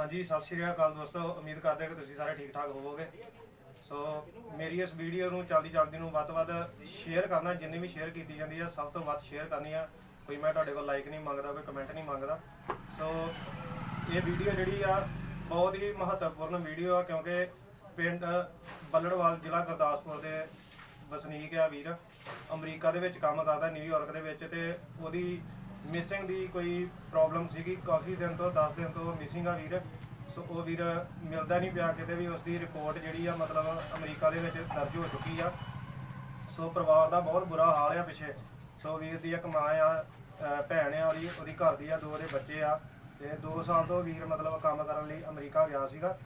ਹਾਂਜੀ, ਸਤਿ ਸ਼੍ਰੀ ਅਕਾਲ ਦੋਸਤੋ। ਉਮੀਦ ਕਰਦੇ ਹਾਂ ਕਿ ਤੁਸੀਂ ਸਾਰੇ ਠੀਕ ਠਾਕ ਹੋਵੋਗੇ। ਸੋ, ਮੇਰੀ ਇਸ ਵੀਡੀਓ ਨੂੰ ਜਲਦੀ ਜਲਦੀ ਨੂੰ ਵੱਧ ਤੋਂ ਵੱਧ ਸ਼ੇਅਰ ਕਰਨਾ, ਜਿੰਨੀ ਵੀ ਸ਼ੇਅਰ ਕੀਤੀ ਜਾਂਦੀ ਆ, ਸਭ ਤੋਂ ਵੱਧ ਸ਼ੇਅਰ ਕਰਨੀ ਆ। ਕੋਈ ਮੈਂ ਤੁਹਾਡੇ ਕੋਲ ਲਾਈਕ ਨਹੀਂ ਮੰਗਦਾ, ਕੋਈ ਕਮੈਂਟ ਨਹੀਂ ਮੰਗਦਾ। ਸੋ, ਇਹ ਵੀਡੀਓ ਜਿਹੜੀ ਆ, ਬਹੁਤ ਹੀ ਮਹੱਤਵਪੂਰਨ ਵੀਡੀਓ ਆ, ਕਿਉਂਕਿ ਪਿੰਡ ਬੱਲੜਵਾਲ ਜ਼ਿਲ੍ਹਾ ਗੁਰਦਾਸਪੁਰ ਦੇ ਵਸਨੀਕ ਆ ਵੀਰ। ਅਮਰੀਕਾ ਦੇ ਵਿੱਚ ਕੰਮ ਕਰਦਾ ਨਿਊਯਾਰਕ ਦੇ ਵਿੱਚ, ਤੇ ਉਹਦੀ ਮਿਸਿੰਗ ਦੀ ਕੋਈ ਪ੍ਰੋਬਲਮ ਸੀਗੀ, ਕਾਫੀ ਦਿਨ ਤੋਂ 10 ਦਿਨ ਤੋਂ ਮਿਸਿੰਗ ਆ ਵੀਰ। ਸੋ ਉਹ ਵੀਰ ਮਿਲਦਾ ਨਹੀਂ ਪਿਆ, ਕਿਤੇ ਵੀ ਉਸ ਦੀ ਰਿਪੋਰਟ ਜਿਹੜੀ ਆ, ਮਤਲਬ ਅਮਰੀਕਾ ਦੇ ਵਿੱਚ ਦਰਜ ਹੋ ਚੁੱਕੀ ਆ। ਸੋ ਪਰਿਵਾਰ ਦਾ ਬਹੁਤ ਬੁਰਾ ਹਾਲ ਆ ਪਿੱਛੇ। ਸੋ ਵੀਰ ਦੀ ਇੱਕ ਮਾਂ ਆ ਭੈਣ ਆ, ਉਹਦੀ ਉਹਦੀ ਘਰ ਦੀ ਆ, ਦੋ ਉਹਦੇ ਬੱਚੇ ਆ। ਤੇ 2 ਸਾਲ ਤੋਂ ਵੀਰ ਮਤਲਬ ਕੰਮ ਕਰਨ ਲਈ ਅਮਰੀਕਾ ਗਿਆ ਸੀਗਾ।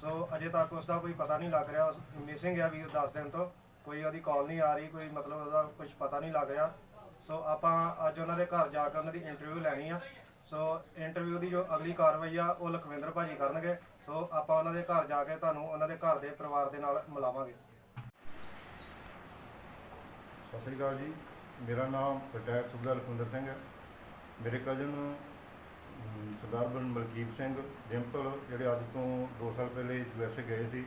ਸੋ ਅਜੇ ਤੱਕ ਉਸ ਦਾ ਕੋਈ ਪਤਾ ਨਹੀਂ ਲੱਗ ਰਿਹਾ। ਮਿਸਿੰਗ ਆ ਵੀਰ 10 ਦਿਨ ਤੋਂ। ਕੋਈ ਉਹਦੀ ਕਾਲ ਨਹੀਂ ਆ ਰਹੀ, ਕੋਈ ਮਤਲਬ ਉਹਦਾ ਕੁਝ ਪਤਾ ਨਹੀਂ ਲੱਗ ਰਿਹਾ। ਸੋ ਆਪਾਂ ਅੱਜ ਉਹਨਾਂ ਦੇ ਘਰ ਜਾ ਕੇ ਉਹਨਾਂ ਦੀ ਇੰਟਰਵਿਊ ਲੈਣੀ ਆ। ਸੋ ਇੰਟਰਵਿਊ ਦੀ ਜੋ ਅਗਲੀ ਕਾਰਵਾਈ ਆ, ਉਹ ਲਖਵਿੰਦਰ ਭਾਜੀ ਕਰਨਗੇ। ਸੋ ਆਪਾਂ ਉਹਨਾਂ ਦੇ ਘਰ ਜਾ ਕੇ ਤੁਹਾਨੂੰ ਉਹਨਾਂ ਦੇ ਘਰ ਦੇ ਪਰਿਵਾਰ ਦੇ ਨਾਲ ਮਿਲਾਵਾਂਗੇ। ਸਤਿ ਸ੍ਰੀ ਅਕਾਲ ਜੀ। ਮੇਰਾ ਨਾਮ ਰਿਟਾਇਰ ਸੁਬੇਦਾਰ ਲਖਵਿੰਦਰ ਸਿੰਘ ਹੈ। ਮੇਰੇ ਕਜ਼ਨ ਸਰਦਾਰ ਬਨ ਮਲਕੀਤ ਸਿੰਘ ਡਿੰਪਲ, ਜਿਹੜੇ ਅੱਜ ਤੋਂ 2 ਸਾਲ ਪਹਿਲੇ ਯੂਐਸਏ ਗਏ ਸੀ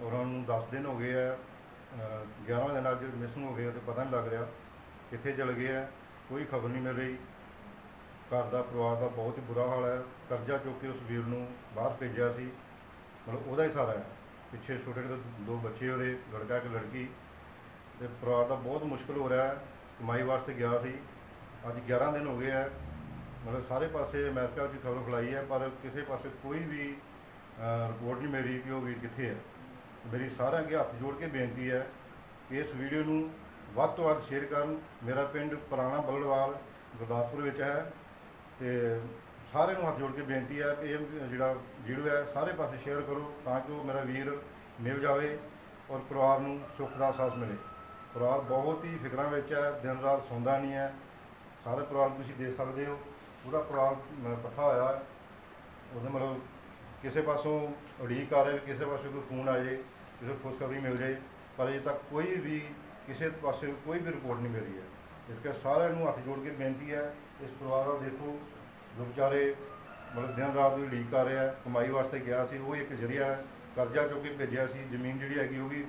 ਉਹਨਾਂ ਨੂੰ 10 ਦਿਨ ਹੋ ਗਏ ਆ। ਅਹ 11 ਦਿਨ ਅੱਜ ਮਿਸਿੰਗ ਹੋ ਗਏ ਤੇ ਪਤਾ ਨਹੀਂ ਲੱਗ ਰਿਹਾ। ਕਿੱਥੇ ਚਲ ਗਏ ਆ, ਕੋਈ ਖਬਰ ਨਹੀਂ ਮਿਲ ਰਹੀ। ਘਰ ਦਾ ਪਰਿਵਾਰ ਦਾ ਬਹੁਤ ਹੀ ਬੁਰਾ ਹਾਲ ਹੈ। ਕਰਜ਼ਾ ਚੁੱਕ ਕੇ ਉਸ ਵੀਰ ਨੂੰ ਬਾਹਰ ਭੇਜਿਆ ਸੀ। ਮਤਲਬ ਉਹਦਾ ਹੀ ਸਾਰਾ ਹੈ। ਪਿੱਛੇ ਛੋਟੇ ਛੋਟੇ ਦੋ ਬੱਚੇ ਉਹਦੇ, ਲੜਕਾ ਇੱਕ ਲੜਕੀ। ਤੇ ਪਰਿਵਾਰ ਦਾ ਬਹੁਤ ਮੁਸ਼ਕਲ ਹੋ ਰਿਹਾ ਹੈ। ਕਮਾਈ ਵਾਸਤੇ ਗਿਆ ਸੀ। ਅੱਜ 11 ਦਿਨ ਹੋ ਗਏ ਹੈ। ਮਤਲਬ ਸਾਰੇ ਪਾਸੇ ਅਮਰੀਕਾ 'ਚ ਖਬਰ ਫੈਲਾਈ ਹੈ, ਪਰ ਕਿਸੇ ਪਾਸੇ ਕੋਈ ਵੀ ਰਿਪੋਰਟ ਨਹੀਂ ਮੇਰੀ ਕਿ ਉਹ ਵੀਰ ਕਿੱਥੇ ਹੈ। ਮੇਰੀ ਸਾਰਿਆਂ ਅੱਗੇ ਹੱਥ ਜੋੜ ਕੇ ਬੇਨਤੀ ਹੈ ਕਿ ਇਸ ਵੀਡੀਓ ਨੂੰ ਵੱਧ ਤੋਂ ਵੱਧ ਸ਼ੇਅਰ ਕਰਨ। ਮੇਰਾ ਪਿੰਡ ਪੁਰਾਣਾ ਬਲੜਵਾਲ ਗੁਰਦਾਸਪੁਰ ਵਿੱਚ ਹੈ ਤੇ ਸਾਰਿਆਂ ਨੂੰ ਹੱਥ ਜੋੜ ਕੇ ਬੇਨਤੀ ਹੈ ਕਿ ਇਹ ਜਿਹੜਾ ਵੀਡੀਓ ਹੈ ਸਾਰੇ ਪਾਸੇ ਸ਼ੇਅਰ ਕਰੋ ਤਾਂ ਕਿ ਉਹ ਮੇਰਾ ਵੀਰ ਮਿਲ ਜਾਵੇ ਔਰ ਪਰਿਵਾਰ ਨੂੰ ਸੁੱਖ ਦਾ ਸਾਥ ਮਿਲੇ। ਪਰਿਵਾਰ ਬਹੁਤ ਹੀ ਫਿਕਰਾਂ ਵਿੱਚ ਹੈ ਦਿਨ ਰਾਤ ਸੌਂਦਾ ਨਹੀਂ ਹੈ। ਸਾਰੇ ਪਰਿਵਾਰ ਨੂੰ ਤੁਸੀਂ ਦੇਖ ਸਕਦੇ ਹੋ ਪੂਰਾ ਪਰਿਵਾਰ ਅਮ, ਇਕੱਠਾ ਹੋਇਆ ਹੈ। ਉਹਦੇ ਮਤਲਬ ਕਿਸੇ ਪਾਸੋਂ ਉਡੀਕ ਆ ਰਿਹਾ ਕਿਸੇ ਪਾਸੋਂ ਕੋਈ ਫੋਨ ਆ ਜਾਏ ਕਿਸੇ ਖੁਸ਼ਖਬਰੀ ਮਿਲ ਜਾਏ ਪਰ ਅਜੇ ਤੱਕ ਕੋਈ ਵੀ ਕਿਸੇ ਪਾਸੇ ਕੋਈ ਵੀ ਰਿਪੋਰਟ ਨਹੀਂ ਮਿਲੀ ਹੈ। ਇਸ ਕਰਕੇ ਸਾਰਿਆਂ ਨੂੰ ਹੱਥ ਜੋੜ ਕੇ ਬੇਨਤੀ ਹੈ, ਇਸ ਪਰਿਵਾਰ ਦਾ ਦੇਖੋ, ਜੋ ਵਿਚਾਰੇ ਮਤਲਬ ਦਿਨ ਰਾਤ ਦੀ ਉਡੀਕ ਕਰ ਰਿਹਾ, ਕਮਾਈ ਵਾਸਤੇ ਗਿਆ ਸੀ, ਉਹ ਇੱਕ ਜ਼ਰੀਆ ਹੈ, ਕਰਜ਼ਾ ਚੁੱਕ ਕੇ ਭੇਜਿਆ ਸੀ, ਜ਼ਮੀਨ ਜਿਹੜੀ ਹੈਗੀ ਉਹ ਵੀ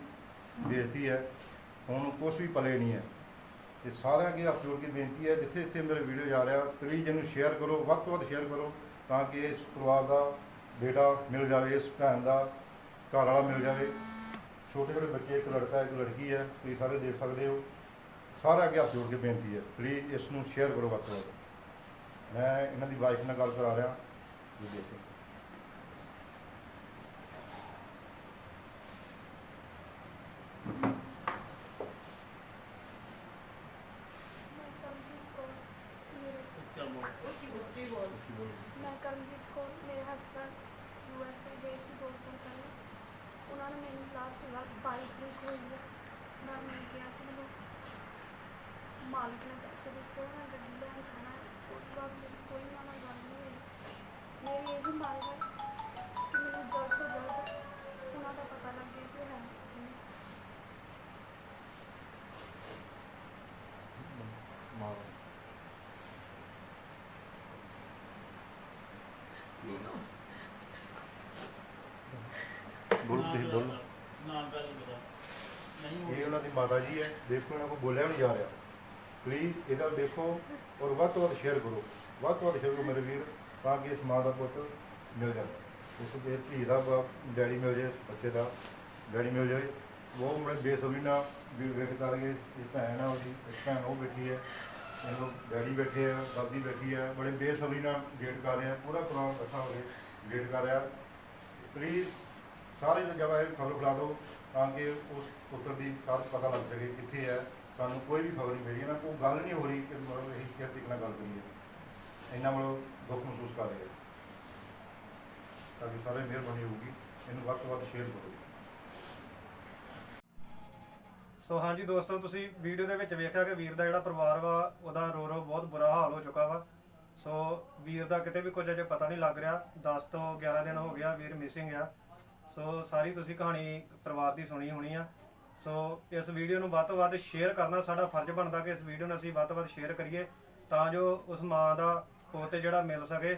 ਵੇਚਤੀ ਹੈ, ਹੁਣ ਕੁਝ ਵੀ ਪਲੇ ਨਹੀਂ ਹੈ। ਤੇ ਸਾਰਿਆਂ ਅੱਗੇ ਹੱਥ ਜੋੜ ਕੇ ਬੇਨਤੀ ਹੈ, ਜਿੱਥੇ ਜਿੱਥੇ ਮੇਰੇ ਵੀਡੀਓ ਜਾ ਰਿਹਾ ਪਲੀਜ਼ ਇਹਨੂੰ ਸ਼ੇਅਰ ਕਰੋ, ਵੱਧ ਤੋਂ ਵੱਧ ਸ਼ੇਅਰ ਕਰੋ, ਤਾਂ ਕਿ ਇਸ ਪਰਿਵਾਰ ਦਾ ਬੇਟਾ ਮਿਲ ਜਾਵੇ, ਇਸ ਭੈਣ ਦਾ ਘਰ ਵਾਲਾ ਮਿਲ ਜਾਵੇ। ਛੋਟੇ ਛੋਟੇ ਬੱਚੇ ਇੱਕ ਲੜਕਾ ਇੱਕ ਲੜਕੀ ਹੈ ਤੁਸੀਂ ਸਾਰੇ ਦੇਖ ਸਕਦੇ ਹੋ। ਸਾਰਿਆਂ ਅੱਗੇ ਹੱਥ ਜੋੜ ਕੇ ਬੇਨਤੀ ਹੈ ਪਲੀਜ਼ ਇਸ ਨੂੰ ਸ਼ੇਅਰ ਕਰੋ ਵੱਧ ਤੋਂ ਵੱਧ। ਮੈਂ ਇਹਨਾਂ ਦੀ ਵਾਈਫ ਨਾਲ ਗੱਲ ਕਰਾ ਰਿਹਾ ਜੀ ਦੇਖੋ ਮੈਂ ਕਰਮਜੀਤ ਕੌਰ ਮੇਰੇ ਉੱਚੀ ਬੋਲ। ਮੈਂ ਕਰਮਜੀਤ ਕੌਰ ਮੇਰੇ ਹਸਬੰਡ ਯੂ ਐਸ ਏ ਗਏ ਸੀ ਦੋ ਸਾਲ ਪਹਿਲਾਂ ਉਹਨਾਂ ਨੇ ਮੈਨੂੰ ਲਾਸਟ ਗੱਲ 22 ਤਰੀਕ ਹੋਈ ਹੈ ਮੈਂ ਮੈਨੂੰ ਕਿਹਾ ਕਿ ਮੈਨੂੰ ਮਾਲਕ ਨੇ ਪੈਸੇ ਦਿੱਤੇ ਮੈਂ ਗੱਡੀ ਲੈਣ ਜਾਣਾ ਹੈ। ਉਸ ਤੋਂ ਬਾਅਦ ਮੇਰੀ ਕੋਈ ਉਹਨਾਂ ਮਾਤਾ ਜੀ ਹੈ, ਦੇਖੋ ਇਹਨਾਂ ਕੋਲ ਬੋਲਿਆ ਨਹੀਂ ਜਾ ਰਿਹਾ। ਪਲੀਜ਼ ਇਹਦਾ ਦੇਖੋ ਔਰ ਵੱਧ ਤੋਂ ਵੱਧ ਸ਼ੇਅਰ ਕਰੋ। ਵੱਧ ਤੋਂ ਵੱਧ ਸ਼ੇਅਰ ਕਰੋ ਮੇਰੇ ਵੀਰ, ਤਾਂ ਕਿ ਇਸ ਮਾਂ ਦਾ ਪੁੱਤ ਮਿਲ ਜਾਵੇ। ਉਸ ਦੇ ਧੀ ਦਾ ਬਾਪ, ਡੈਡੀ ਮਿਲ ਜਾਏ, ਬੱਚੇ ਦਾ ਡੈਡੀ ਮਿਲ ਜਾਵੇ। ਉਹ ਬੜੇ ਬੇਸਬਰੀ ਨਾਲ ਵੀ ਵੇਟ ਕਰ ਰਹੇ ਇਹ ਭੈਣ ਆ ਉਹਦੀ, ਇੱਕ ਭੈਣ ਉਹ ਬੈਠੀ ਹੈ ਇਹਨੂੰ ਡੈਡੀ ਬੈਠੇ ਆ, ਦਾਦੀ ਬੈਠੀ ਆ, ਬੜੇ ਬੇਸਬਰੀ ਨਾਲ ਵੇਟ ਕਰ ਰਿਹਾ, ਪੂਰਾ ਪਰਿਵਾਰ ਇਕੱਠਾ ਹੋ ਕੇ ਵੇਟ ਕਰ ਰਿਹਾ। ਪਲੀਜ਼ ਸਾਰੇ ਜਗ੍ਹਾ ਇਹ ਖਬਰ ਫੈਲਾ ਦਿਓ ਤਾਂ ਕਿ ਉਸ ਪੁੱਤਰ ਦੀ ਕੱਲ ਪਤਾ ਲੱਗ ਸਕੇ ਕਿੱਥੇ ਹੈ। ਸਾਨੂੰ ਕੋਈ ਵੀ ਖਬਰ ਨਹੀਂ ਮਿਲੀ। ਨਾ ਕੋਈ ਗੱਲ ਨਹੀਂ ਹੋ ਰਹੀ ਕਿ ਮਤਲਬ ਇਹ ਕਿਸ ਤਰੀਕੇ ਨਾਲ ਗੱਲ ਕਰੀਏ ਇੰਨਾ ਮਤਲਬ ਦੁੱਖ ਮਹਿਸੂਸ ਕਰ ਰਹੇ ਤਾਂ ਕਿ ਸਾਰੇ ਮਿਹਰਬਾਨੀ ਹੋਊਗੀ। ਇਹਨੂੰ ਵੱਧ ਤੋਂ ਵੱਧ ਸ਼ੇਅਰ ਕਰੋ। ਸੋ ਹਾਂਜੀ ਦੋਸਤੋ, ਤੁਸੀਂ ਵੀਡੀਓ ਦੇ ਵਿੱਚ ਵੇਖਿਆ ਕਿ ਵੀਰ ਦਾ ਜਿਹੜਾ ਪਰਿਵਾਰ ਵਾ, ਉਹਦਾ ਰੋ ਰੋ ਬਹੁਤ ਬੁਰਾ ਹਾਲ ਹੋ ਚੁੱਕਾ ਵਾ। ਸੋ ਵੀਰ ਦਾ ਕਿਤੇ ਵੀ ਕੁਝ ਅਜੇ ਪਤਾ ਨਹੀਂ ਲੱਗ ਰਿਹਾ। 10 ਤੋਂ 11 ਦਿਨ ਹੋ ਗਿਆ ਵੀਰ ਮਿਸਿੰਗ ਆ। ਸੋ ਸਾਰੀ ਤੁਸੀਂ ਕਹਾਣੀ ਪਰਿਵਾਰ ਦੀ ਸੁਣੀ ਹੋਣੀ ਆ। ਸੋ ਇਸ ਵੀਡੀਓ ਨੂੰ ਵੱਧ ਤੋਂ ਵੱਧ ਸ਼ੇਅਰ ਕਰਨਾ, ਸਾਡਾ ਫਰਜ਼ ਬਣਦਾ ਕਿ ਇਸ ਵੀਡੀਓ ਨੂੰ ਅਸੀਂ ਵੱਧ ਤੋਂ ਵੱਧ ਸ਼ੇਅਰ ਕਰੀਏ ਤਾਂ ਜੋ ਉਸ ਮਾਂ ਦਾ ਪੁੱਤ ਜਿਹੜਾ ਮਿਲ ਸਕੇ।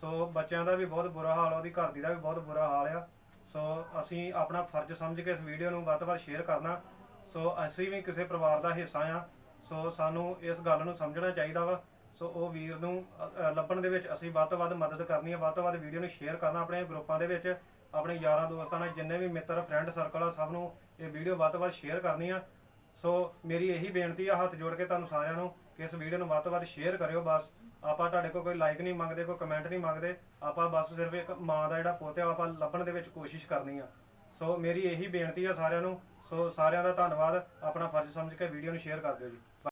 ਸੋ ਬੱਚਿਆਂ ਦਾ ਵੀ ਬਹੁਤ ਬੁਰਾ ਹਾਲ ਆ ਉਹਦੀ ਘਰ ਦੀ ਦਾ ਵੀ ਬਹੁਤ ਬੁਰਾ ਹਾਲ ਆ। ਸੋ ਅਸੀਂ ਆਪਣਾ ਫਰਜ਼ ਸਮਝ ਕੇ ਇਸ ਵੀਡੀਓ ਨੂੰ ਵੱਧ ਤੋਂ ਵੱਧ ਸ਼ੇਅਰ ਕਰਨਾ। ਸੋ ਅਸੀਂ ਵੀ ਕਿਸੇ ਪਰਿਵਾਰ ਦਾ ਹਿੱਸਾ ਆ। ਸੋ ਸਾਨੂੰ ਇਸ ਗੱਲ ਨੂੰ ਸਮਝਣਾ ਚਾਹੀਦਾ ਵਾ। ਸੋ ਉਹ ਵੀਰ ਨੂੰ ਲੱਭਣ ਦੇ ਵਿੱਚ ਅਸੀਂ ਵੱਧ ਤੋਂ ਵੱਧ ਮਦਦ ਕਰਨੀ ਹੈ ਵੱਧ ਤੋਂ ਵੱਧ ਵੀਡੀਓ ਨੂੰ ਸ਼ੇਅਰ ਕਰਨਾ ਆਪਣੇ ਗਰੁੱਪਾਂ ਦੇ ਵਿੱਚ। ਆਪਣੇ ਯਾਰਾਂ ਦੋਸਤਾਂ ਨਾਲ ਜਿੰਨੇ ਵੀ ਮਿੱਤਰ ਫਰੈਂਡ ਸਰਕਲ ਆ, ਸਭ ਨੂੰ ਇਹ ਵੀਡੀਓ ਵੱਧ ਤੋਂ ਵੱਧ ਸ਼ੇਅਰ ਕਰਨੀ ਆ। ਸੋ ਮੇਰੀ ਇਹੀ ਬੇਨਤੀ ਆ, ਹੱਥ ਜੋੜ ਕੇ ਤੁਹਾਨੂੰ ਸਾਰਿਆਂ ਨੂੰ ਕਿ ਇਸ ਵੀਡੀਓ ਨੂੰ ਵੱਧ ਤੋਂ ਵੱਧ ਸ਼ੇਅਰ ਕਰਿਓ ਬਸ। ਆਪਾਂ ਤੁਹਾਡੇ ਕੋਲ ਕੋਈ ਲਾਈਕ ਨਹੀਂ ਮੰਗਦੇ, ਕੋਈ ਕਮੈਂਟ ਨਹੀਂ ਮੰਗਦੇ। ਆਪਾਂ ਬਸ ਸਿਰਫ ਇੱਕ ਮਾਂ ਦਾ ਜਿਹੜਾ ਪੁੱਤ ਆ, ਉਹ ਆਪਾਂ ਲੱਭਣ ਦੇ ਵਿੱਚ ਕੋਸ਼ਿਸ਼ ਕਰਨੀ ਆ। ਸੋ ਮੇਰੀ ਇਹੀ ਬੇਨਤੀ ਆ ਸਾਰਿਆਂ ਨੂੰ। ਸੋ ਸਾਰਿਆਂ ਦਾ ਧੰਨਵਾਦ। ਆਪਣਾ ਫਰਜ਼ ਸਮਝ ਕੇ ਵੀਡੀਓ ਨੂੰ ਸ਼ੇਅਰ ਕਰ ਦਿਓ ਜੀ।